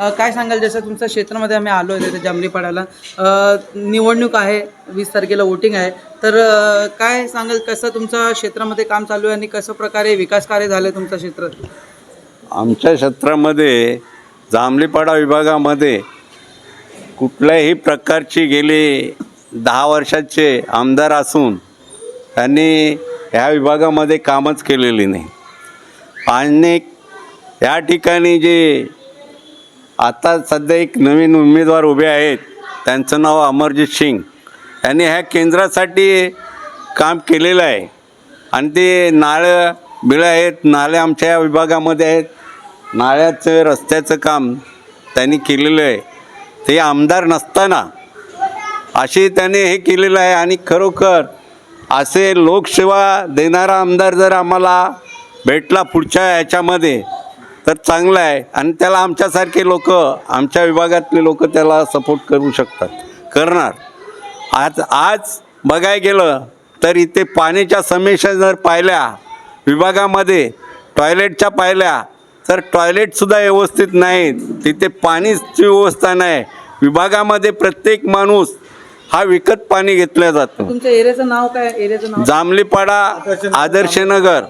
काय सांगाल? जसं तुमच्या क्षेत्रामध्ये आम्ही आलो आहे तिथे जांभलीपाड्याला निवडणूक आहे वीस तारखेला वोटिंग आहे. तर काय सांगाल कसं तुमच्या क्षेत्रामध्ये काम चालू आहे आणि कसं प्रकारे विकास कार्य झालं तुमच्या क्षेत्रात आमच्या क्षेत्रामध्ये जांभलीपाडा विभागामध्ये कुठल्याही प्रकारची गेली दहा वर्षाचे आमदार असून त्यांनी ह्या विभागामध्ये कामच केलेली नाही. आणि या ठिकाणी जे आता सध्या एक नवीन उमेदवार उभे आहेत. त्यांचं नाव अमरजित सिंग. यांनी ह्या केंद्रासाठी काम केलेलं आहे. आणि ते नाळं बिळं आहेत नाळे आमच्या या विभागामध्ये आहेत. नाळ्याचं रस्त्याचं काम त्यांनी केलेलं आहे. ते आमदार नसताना असे त्याने हे केलेलं आहे. आणि खरोखर असे लोकसेवा देणारा आमदार जर आम्हाला भेटला पुढच्या ह्याच्यामध्ये तर चांगलं आहे. आणि त्याला आमच्यासारखे लोक आमच्या विभागातले लोक त्याला सपोर्ट करू शकतात. करणार. आज आज बघायला गेलं तर इथे पाण्याच्या समस्या जर पाहिल्या विभागामध्ये टॉयलेटच्या पाहिल्या तर टॉयलेटसुद्धा व्यवस्थित नाहीत. तिथे पाणीची व्यवस्था नाही. विभागामध्ये प्रत्येक माणूस हा विकत पाणी घेतलं जातं. तुमच्या एरियाचं नाव काय? एरियाचं नाव? जांभलीपाडा आदर्शनगर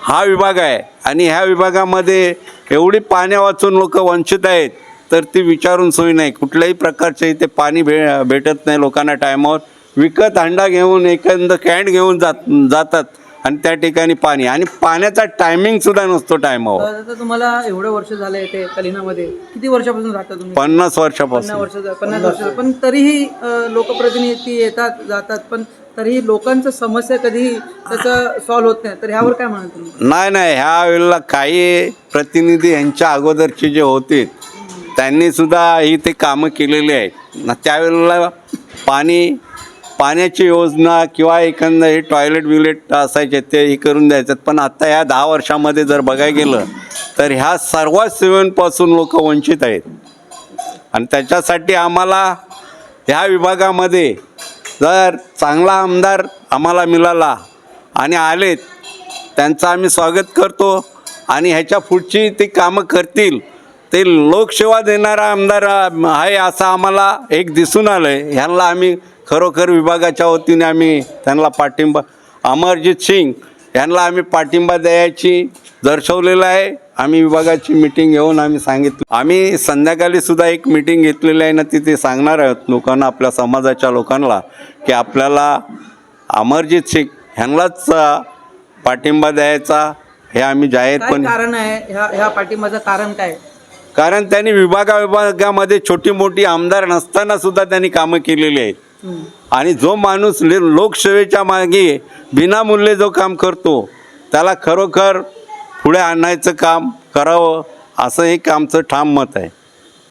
हा विभाग आहे. आणि ह्या विभागामध्ये एवढी पाण्या वाचून लोक वंचित आहेत तर ती विचारून सोय नाही. कुठल्याही प्रकारचे इथे पाणी भे भेटत नाही लोकांना टायमावर. विकत हंडा घेऊन एखादं कॅन्ड घेऊन जात जातात. आणि त्या ठिकाणी पाणी. आणि पाण्याचा टायमिंगसुद्धा नसतो टायमावर आता तुम्हाला एवढे वर्ष झाले इथे कलिनामध्ये. किती वर्षापासून राहता तुम्ही? पन्नास पन्नास वर्षापासून वर्ष पन्नास वर्ष पण तरीही अ, लोकप्रतिनिधी येतात जातात पण तरीही लोकांचं समस्या कधीही त्याचं सॉल्व्ह होत नाही. तर ह्यावर काय म्हणाल तुम्ही? नाही नाही. ह्या वेळेला काही प्रतिनिधी यांच्या अगोदरचे जे होते त्यांनी सुद्धा ही ते कामं केलेली आहेत. न त्यावेळेला पाणी पाण्याची योजना किंवा एखादं हे टॉयलेट बिलेट असायचे ते हे करून द्यायचं पण आता ह्या दहा वर्षामध्ये जर बघायला गेलं तर ह्या सर्व सेवांपासून लोक वंचित आहेत. आणि त्याच्यासाठी आम्हाला ह्या विभागामध्ये जर चांगला आमदार आम्हाला मिळाला आणि आलेत त्यांचं आम्ही स्वागत करतो. आणि ह्याच्या पुढची ते कामं करतील ते लोकसेवा देणारा आमदार आहे असं आम्हाला एक दिसून आलं आहे ह्यांना आम्ही खरोखर विभागाच्या वतीने आम्ही त्यांना पाठिंबा अमरजित सिंग यांना आम्ही पाठिंबा द्यायची दर्शवलेलं आहे. आम्ही विभागाची मिटिंग घेऊन आम्ही सांगितलं. आम्ही संध्याकाळी सुद्धा एक मिटिंग घेतलेली आहे ना तिथे सांगणार आहोत लोकांना आपल्या समाजाच्या लोकांना की आपल्याला अमरजित सिंग ह्यांनाच पाठिंबा द्यायचा हे आम्ही काय जाहीरपणे कारण आहे? ह्या ह्या पाठिंबाचं कारण काय? कारण त्यांनी विभागा विभागामध्ये छोटी मोठी आमदार नसताना सुद्धा त्यांनी कामं केलेली आहेत. आणि जो माणूस लोकसेवेच्या मागे विनामूल्य जो काम करतो त्याला खरोखर पुढे आणायचं काम करावं असं एक आमचं ठाम मत आहे.